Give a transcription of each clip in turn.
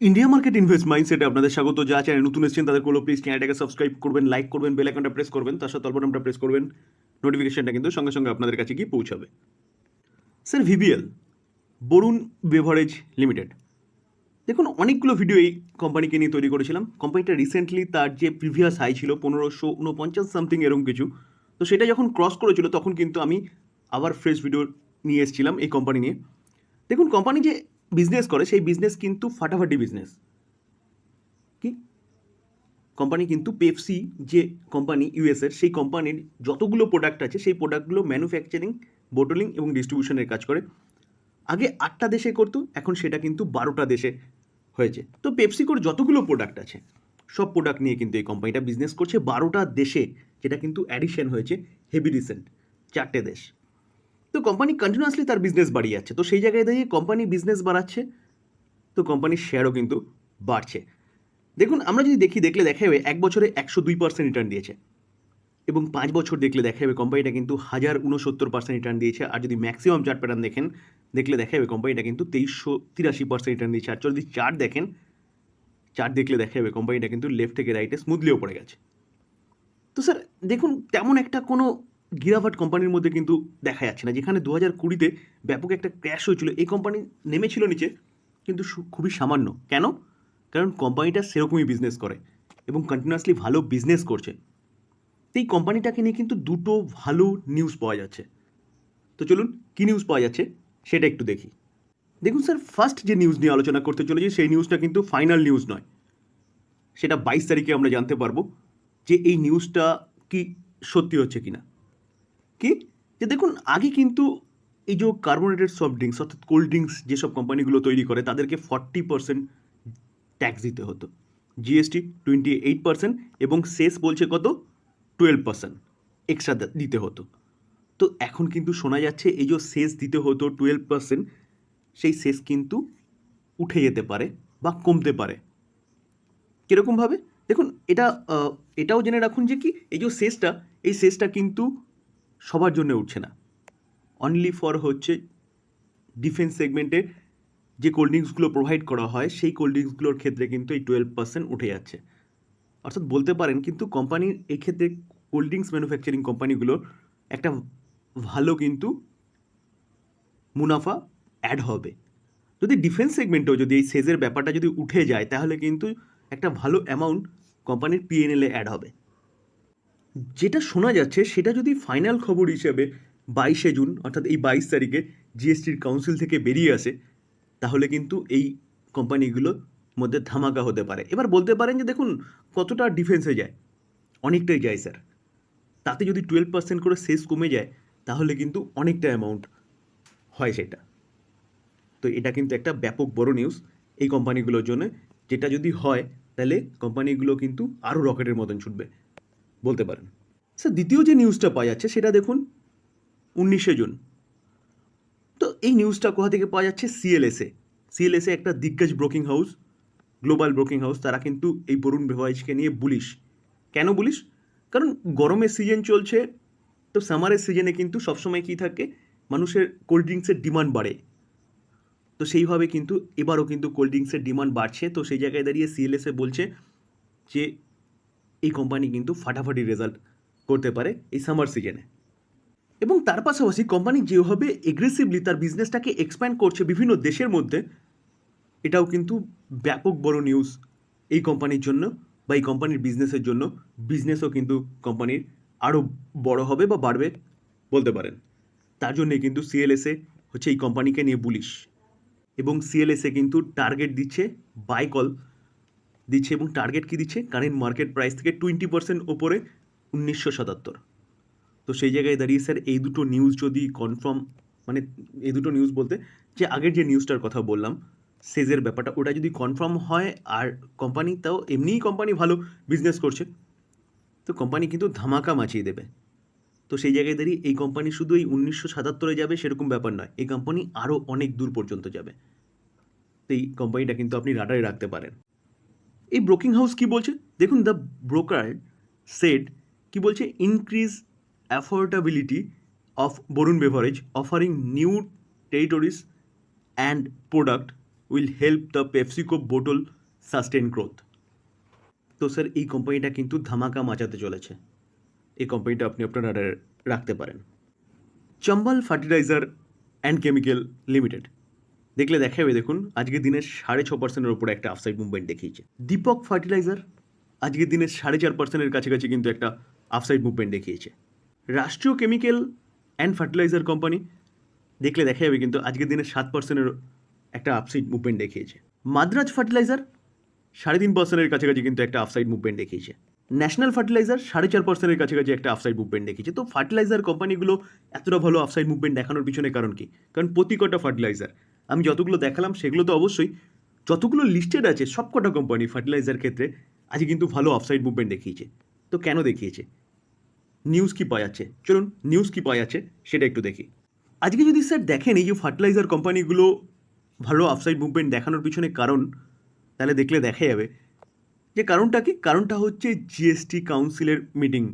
India market invest মাইন্ডসেটে আপনাদের স্বাগত। যা চ্যানেল নতুন এসেছেন, তাদের কোনো প্লিজ চ্যানেলটাকে সাবস্ক্রাইব করবেন লাইক করবেন বেল আইকনটা প্রেস করবেন, তার সাথে তলবটনটা প্রেস করবেন নোটিফিকেশনটা কিন্তু সঙ্গে সঙ্গে আপনাদের কাছে গিয়ে পৌঁছাবে। Sir VBL Varun beverage limited দেখুন, অনেকগুলো ভিডিও এই কোম্পানিকে নিয়ে তৈরি করেছিলাম। কোম্পানিটা রিসেন্টলি তার যে প্রিভিয়াস হাই ছিল, পনেরোশো উনপঞ্চাশ সামথিং এরকম কিছু। তো সেটা যখন ক্রস করেছিল, তখন কিন্তু আমি আবার ফ্রেশ ভিডিও নিয়ে এসেছিলাম এই কোম্পানি নিয়ে। দেখুন কোম্পানি যে বিজনেস করে, সেই বিজনেস কিন্তু ফাটাফাটি বিজনেস কি? কোম্পানি কিন্তু পেপসি যে কোম্পানি ইউএসের সেই কোম্পানির যতগুলো প্রোডাক্ট আছে, সেই প্রোডাক্টগুলো ম্যানুফ্যাকচারিং বোটলিং এবং ডিস্ট্রিবিউশনের কাজ করে। আগে আটটা দেশে করতো, এখন সেটা কিন্তু বারোটা দেশে হয়েছে। তো পেপসিকোর যতগুলো প্রোডাক্ট আছে, সব প্রোডাক্ট নিয়ে কিন্তু এই কোম্পানিটা বিজনেস করছে। বারোটা দেশে, যেটা কিন্তু অ্যাডিশন হয়েছে হেভি রিসেন্ট চারটে দেশ। তো কোম্পানি কন্টিনিউয়াসলি তার বিজনেস বাড়িয়ে যাচ্ছে। তো সেই জায়গায় দাঁড়িয়ে কোম্পানি বিজনেস বাড়াচ্ছে, তো কোম্পানির শেয়ারও কিন্তু বাড়ছে। দেখুন, আমরা যদি দেখি, দেখলে দেখা যাবে এক বছরে একশো দুই পার্সেন্ট রিটার্ন দিয়েছে। এবং পাঁচ বছর দেখলে দেখা যাবে কোম্পানিটা কিন্তু হাজার উনসত্তর পার্সেন্ট রিটার্ন দিয়েছে। আর যদি ম্যাক্সিমাম চার্ট প্যাটার্ন দেখেন, দেখলে দেখা যাবে কোম্পানিটা কিন্তু তেইশশো তিরাশি পার্সেন্ট রিটার্ন দিয়েছে। আর যদি চার্ট দেখেন চার্ট দেখলে দেখা যাবে কোম্পানিটা কিন্তু লেফট থেকে রাইটে স্মুথলিও পড়ে গেছে। তো স্যার দেখুন, তেমন একটা কোনো গিরাভাট কোম্পানির মধ্যে কিন্তু দেখা যাচ্ছে না। যেখানে দু হাজার কুড়িতে ব্যাপক একটা ক্র্যাশ হয়েছিল। এই কোম্পানি নেমেছিল নিচে, কিন্তু খুবই সামান্য। কেন? কারণ কোম্পানিটা সেরকমই বিজনেস করে এবং কন্টিনিউয়াসলি ভালো বিজনেস করছে। এই কোম্পানিটাকে নিয়ে কিন্তু দুটো ভালো নিউজ পাওয়া যাচ্ছে। তো চলুন, কী নিউজ পাওয়া যাচ্ছে? সেটা একটু দেখি। দেখুন স্যার ফার্স্ট যে নিউজ নিয়ে আলোচনা করতে চলেছি, সেই নিউজটা কিন্তু ফাইনাল নিউজ নয়। সেটা বাইশ তারিখে আমরা জানতে পারব যে এই নিউজটা কি সত্যি হচ্ছে কিনা। কি? যে দেখুন, আগে কিন্তু এই যে কার্বোনেটেড সফট ড্রিঙ্কস অর্থাৎ কোল্ড ড্রিঙ্কস যেসব কোম্পানিগুলো তৈরি করে, তাদেরকে ফর্টি পার্সেন্ট ট্যাক্স দিতে হতো। জিএসটি টোয়েন্টি এইট পার্সেন্ট এবং শেষ বলছে কত? টুয়েলভ পার্সেন্ট এক্সট্রা দিতে হতো। তো এখন কিন্তু শোনা যাচ্ছে এই যে শেষ দিতে হতো টুয়েলভ পার্সেন্ট সেই শেষ কিন্তু উঠে যেতে পারে বা কমতে পারে। কীরকমভাবে দেখুন, এটা এটাও জেনে রাখুন যে কি, এই যে শেষটা, এই শেষটা কিন্তু সবার জন্য উঠছে না। অনলি ফর হচ্ছে ডিফেন্স সেগমেন্টে যে কোল্ড ড্রিঙ্কসগুলো প্রোভাইড করা হয়, সেই কোল্ড ড্রিঙ্কসগুলোর ক্ষেত্রে কিন্তু এই টুয়েলভ পার্সেন্ট উঠে যাচ্ছে। অর্থাৎ বলতে পারেন কিন্তু কোম্পানির এই ক্ষেত্রে কোল্ড ড্রিঙ্কস ম্যানুফ্যাকচারিং কোম্পানিগুলোর একটা ভালো কিন্তু মুনাফা অ্যাড হবে। যদি ডিফেন্স সেগমেন্টেও যদি এই সেজের ব্যাপারটা যদি উঠে যায়, তাহলে কিন্তু একটা ভালো অ্যামাউন্ট কোম্পানির পিএনএলে অ্যাড হবে। যেটা শোনা যাচ্ছে সেটা যদি ফাইনাল খবর হিসেবে বাইশে জুন, অর্থাৎ এই বাইশ তারিখে জিএসটির কাউন্সিল থেকে বেরিয়ে আসে, তাহলে কিন্তু এই কোম্পানিগুলোর মধ্যে ধামাকা হতে পারে। এবার বলতে পারেন যে দেখুন, কতটা ডিফেন্সে যায়? অনেকটাই যায় স্যার তাতে যদি টুয়েলভ পার্সেন্ট করে শেষ কমে যায়, তাহলে কিন্তু অনেকটা অ্যামাউন্ট হয় সেটা। তো এটা কিন্তু একটা ব্যাপক বড় নিউজ এই কোম্পানিগুলোর জন্য। যেটা যদি হয়, তাহলে কোম্পানিগুলো কিন্তু আরও রকেটের মতন ছুটবে। বলতে পারেন। স্যার, দ্বিতীয় যে নিউজটা পাওয়া যাচ্ছে, সেটা দেখুন, উনিশে জুন। তো এই নিউজটা কোথা থেকে পাওয়া যাচ্ছে? সিএলএসএ সিএলএসএ একটা দিগ্গজ broking house, global broking house, তারা কিন্তু এই বরুণ বেভাইজকে নিয়ে বুলিশ কেন বুলিশ কারণ গরমের সিজন চলছে, তো সামারের সিজনে কিন্তু সবসময় কী থাকে? মানুষের কোল্ড ড্রিঙ্কসের ডিমান্ড বাড়ে। তো সেইভাবে কিন্তু এবারও কিন্তু কোল্ড ড্রিঙ্কসের ডিমান্ড বাড়ছে, তো সেই জায়গায় দাঁড়িয়ে সিএলএসএ বলছে যে এই কোম্পানি কিন্তু ফাটাফাটি রেজাল্ট করতে পারে এই সামার সিজনে এবং তার পাশাপাশি কোম্পানি যেভাবে এগ্রেসিভলি তার বিজনেসটাকে এক্সপ্যান্ড করছে বিভিন্ন দেশের মধ্যে, এটাও কিন্তু ব্যাপক বড় নিউজ এই কোম্পানির জন্য বা এই কোম্পানির বিজনেসের জন্য। বিজনেসও কিন্তু কোম্পানির আরও বড় হবে বা বাড়বে বলতে পারেন। তার জন্যে কিন্তু সিএলএসএ হচ্ছে এই কোম্পানিকে নিয়ে বুলিশ এবং সিএলএসএ কিন্তু টার্গেট দিচ্ছে বাই কল দিচ্ছে এবং টার্গেট কি দিচ্ছে? কারেন্ট মার্কেট প্রাইস থেকে টোয়েন্টি পার্সেন্ট ওপরে উনিশশো সাতাত্তর। তো সেই জায়গায় দাঁড়িয়ে স্যার এই দুটো নিউজ যদি কনফার্ম মানে এই দুটো নিউজ বলতে, যে আগের যে নিউজটার কথা বললাম, সেজের ব্যাপারটা, ওটা যদি কনফার্ম হয়, আর কোম্পানি তাও এমনিই কোম্পানি ভালো বিজনেস করছে, তো কোম্পানি কিন্তু ধামাকা মাচিয়ে দেবে। তো সেই জায়গায় দাঁড়িয়ে এই কোম্পানি শুধু এই উনিশশো সাতাত্তরে যাবে, সেরকম ব্যাপার নয়, এই কোম্পানি আরও অনেক দূর পর্যন্ত যাবে। তো এই কোম্পানিটা কিন্তু আপনি রাডারে রাখতে পারেন। এই ব্রোকিং হাউস কি বলছে? দেখুন দ্য ব্রোকার সেড কি বলছে? Increase affordability of Varun beverage offering new territories and product will help the PepsiCo bottle sustain growth তো স্যার এই কোম্পানিটা কিন্তু ধামাকা মাচাতে চলেছে। এই কোম্পানিটা আপনি আপনার রাখতে পারেন। Chambal fertiliser and chemical limited দেখলে দেখা যাবে দেখুন। আজকের দিনের সাড়ে ছ পার্সেন্টের উপরে একটা আফসাইড মুভমেন্ট দেখিয়েছে। দীপক ফার্টিলাইজার আজকের দিনের সাড়ে চার পার্সেন্টের কাছাকাছি কিন্তু একটা আফসাইড মুভমেন্ট দেখিয়েছে। রাষ্ট্রীয় কেমিক্যাল অ্যান্ড ফার্টিলাইজার কোম্পানি দেখলে দেখা যাবে কিন্তু আজকের দিনে সাত পার্সেন্টের একটা আপসাইড মুভমেন্ট দেখিয়েছে। মাদ্রাজ ফার্টিলাইজার সাড়ে তিন পার্সেন্টের কাছাকাছি কিন্তু একটা আফসাইড মুভমেন্ট দেখিয়েছে। ন্যাশনাল ফার্টিলাইজার সাড়ে চার পার্সেন্টের কাছাকাছি একটা আফসাইড মুভমেন্ট দেখিয়েছে। তো ফার্টিলাইজার কোম্পানিগুলো এতটা ভালো আফসাইড মুভমেন্ট দেখানোর পিছনে কারণ কি? কারণ প্রতি কটা ফার্টিলাইজার আমি যতগুলো দেখালাম সেগুলো তো অবশ্যই যতগুলো লিস্টেড আছে সব কটা কোম্পানি ফার্টিলাইজার ক্ষেত্রে আজকে কিন্তু ভালো আফসাইড মুভমেন্ট দেখিয়েছে। তো কেন দেখিয়েছে? নিউজ কি পাওয়া যাচ্ছে চলুন নিউজ কি পাওয়া যাচ্ছে সেটা একটু দেখি। আজকে যদি স্যার দেখেন এই যে ফার্টিলাইজার কোম্পানিগুলো ভালো আফসাইড মুভমেন্ট দেখানোর পিছনে কারণ, তাহলে দেখলে দেখা যাবে যে কারণটা কি? কারণটা হচ্ছে জিএসটি কাউন্সিলের মিটিং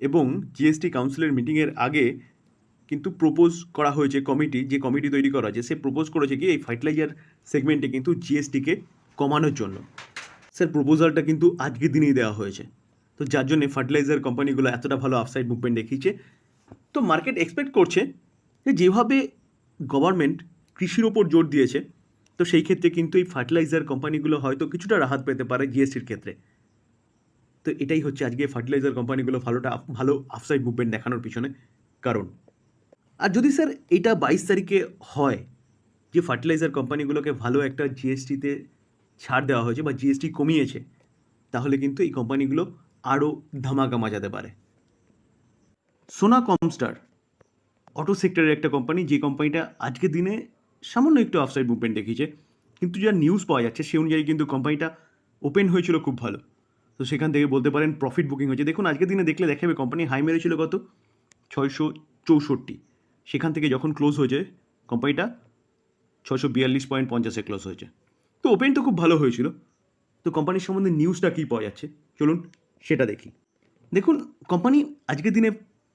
এবং জিএসটি কাউন্সিলের মিটিংয়ের আগে কিন্তু প্রপোজ করা হয়েছে কমিটি যে কমিটি তৈরি করা হয়েছে, সে প্রপোজ করেছে কি এই ফার্টিলাইজার সেগমেন্টে কিন্তু জিএসটিকে কমানোর জন্য। স্যার প্রপোজালটা কিন্তু আজকের দিনেই দেওয়া হয়েছে। তো যার জন্য ফার্টিলাইজার কোম্পানিগুলো এতটা ভালো আফসাইড মুভমেন্ট দেখিয়েছে। তো মার্কেট এক্সপেক্ট করছে যে যেভাবে গভর্নমেন্ট কৃষির ওপর জোর দিয়েছে, তো সেই ক্ষেত্রে কিন্তু এই ফার্টিলাইজার কোম্পানিগুলো হয়তো কিছুটা রাহাত পেতে পারে জিএসটির ক্ষেত্রে। তো এটাই হচ্ছে আজকে ফার্টিলাইজার কোম্পানিগুলো ভালোটা, ভালো আফসাইড মুভমেন্ট দেখানোর পিছনে কারণ। আর যদি স্যার এটা বাইশ তারিখে হয়, যে ফার্টিলাইজার কোম্পানিগুলোকে ভালো একটা জিএসটিতে ছাড় দেওয়া হয়েছে বা জিএসটি কমিয়েছে, তাহলে কিন্তু এই কোম্পানিগুলো আরও ধামাকা মাজাতে পারে। সোনা কমস্টার অটো সেক্টরের একটা কোম্পানি, যে কোম্পানিটা আজকের দিনে সামান্য একটু আফসাইড মুভমেন্ট দেখিয়েছে, কিন্তু যা নিউজ পাওয়া যাচ্ছে সেই অনুযায়ী কিন্তু কোম্পানিটা ওপেন হয়েছিল খুব ভালো। তো সেখান থেকে বলতে পারেন প্রফিট বুকিং হয়েছে। দেখুন, আজকের দিনে দেখলে দেখাবে কোম্পানি হাই মেরেছিল কত? ছয়শো চৌষট্টি। সেখান থেকে যখন ক্লোজ হয়েছে কোম্পানিটা ছশো বিয়াল্লিশ পয়েন্ট পঞ্চাশে ক্লোজ হয়েছে। তো ওপেন তো খুব ভালো হয়েছিল। তো কোম্পানির সম্বন্ধে নিউজটা কী পাওয়া যাচ্ছে? চলুন সেটা দেখি। দেখুন কোম্পানি আজকের দিনে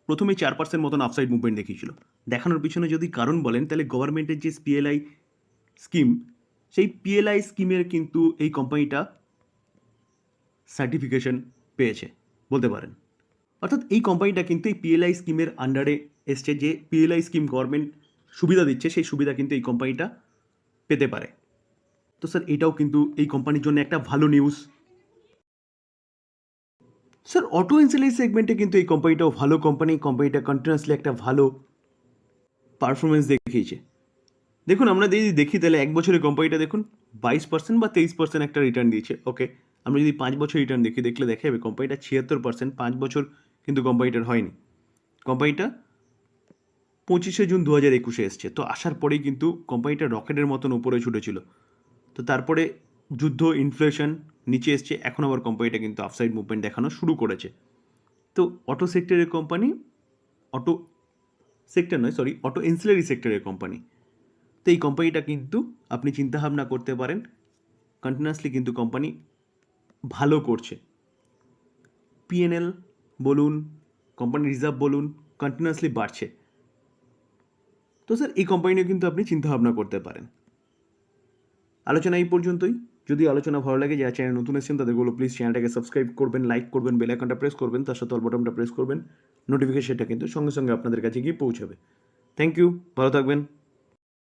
প্রথমে চার পার্সেন্ট মতন আফসাইড মুভমেন্ট দেখিয়েছিল। দেখানোর পিছনে যদি কারণ বলেন, তাহলে গভর্নমেন্টের যে পিএলআই স্কিম সেই পিএলআই স্কিমের কিন্তু এই কোম্পানিটা সার্টিফিকেশন পেয়েছে, বলতে পারেন। অর্থাৎ এই কোম্পানিটা কিন্তু এই পিএলআই স্কিমের আন্ডারে এসছে যে পিএলআই স্কিম গভর্নমেন্ট সুবিধা দিচ্ছে, সেই সুবিধা কিন্তু এই কোম্পানিটা পেতে পারে। তো স্যার এটাও কিন্তু এই কোম্পানির জন্য একটা ভালো নিউজ স্যার অটো ইন্সুলেন্স সেগমেন্টে কিন্তু এই কোম্পানিটাও ভালো কোম্পানি কোম্পানিটা কন্টিনিউয়াসলি একটা ভালো পারফরমেন্স দেখিয়েছে। দেখুন, আমরা যদি দেখি তাহলে এক বছরের কোম্পানিটা দেখুন, বাইশ পার্সেন্ট বা তেইশ পার্সেন্ট একটা রিটার্ন দিয়েছে ওকে আমরা যদি পাঁচ বছর রিটার্ন দেখি, দেখলে দেখা যাবে কোম্পানিটা ছিয়াত্তর পার্সেন্ট পাঁচ বছর কিন্তু কোম্পানিটার হয়নি। কোম্পানিটা পঁচিশে জুন দু হাজার একুশে এসছে। তো আসার পরেই কিন্তু কোম্পানিটা রকেটের মতন উপরে ছুটেছিল। তো তারপরে যুদ্ধ ইনফ্লেশন নিচে এসছে। এখন আবার কোম্পানিটা কিন্তু আফসাইড মুভমেন্ট দেখানো শুরু করেছে। তো অটো সেক্টরের কোম্পানি অটো সেক্টর নয় সরি অটো ইনসুলারি সেক্টরের কোম্পানি। তো এই কোম্পানিটা কিন্তু আপনি চিন্তাভাবনা করতে পারেন কন্টিনিউয়াসলি কিন্তু কোম্পানি ভালো করছে। পিএনএল বলুন কোম্পানি রিজার্ভ বলুন কন্টিনিউয়াসলি বাড়ছে। তো স্যার, এই কোম্পানি কিন্তু আপনি চিন্তাভাবনা করতে পারেন। আলোচনা এই পর্যন্তই। যদি আলোচনা ভালো লাগে, যারা চ্যানেল নতুন এসেছেন, তাদেরগুলো প্লিজ চ্যানেলটাকে সাবস্ক্রাইব করবেন লাইক করবেন বেল আইকনটা প্রেস করবেন, তার সাথে অল বটনটা প্রেস করবেন। নোটিফিকেশনটা কিন্তু সঙ্গে সঙ্গে আপনাদের কাছে গিয়ে পৌঁছাবে। থ্যাংক ইউ ভালো থাকবেন।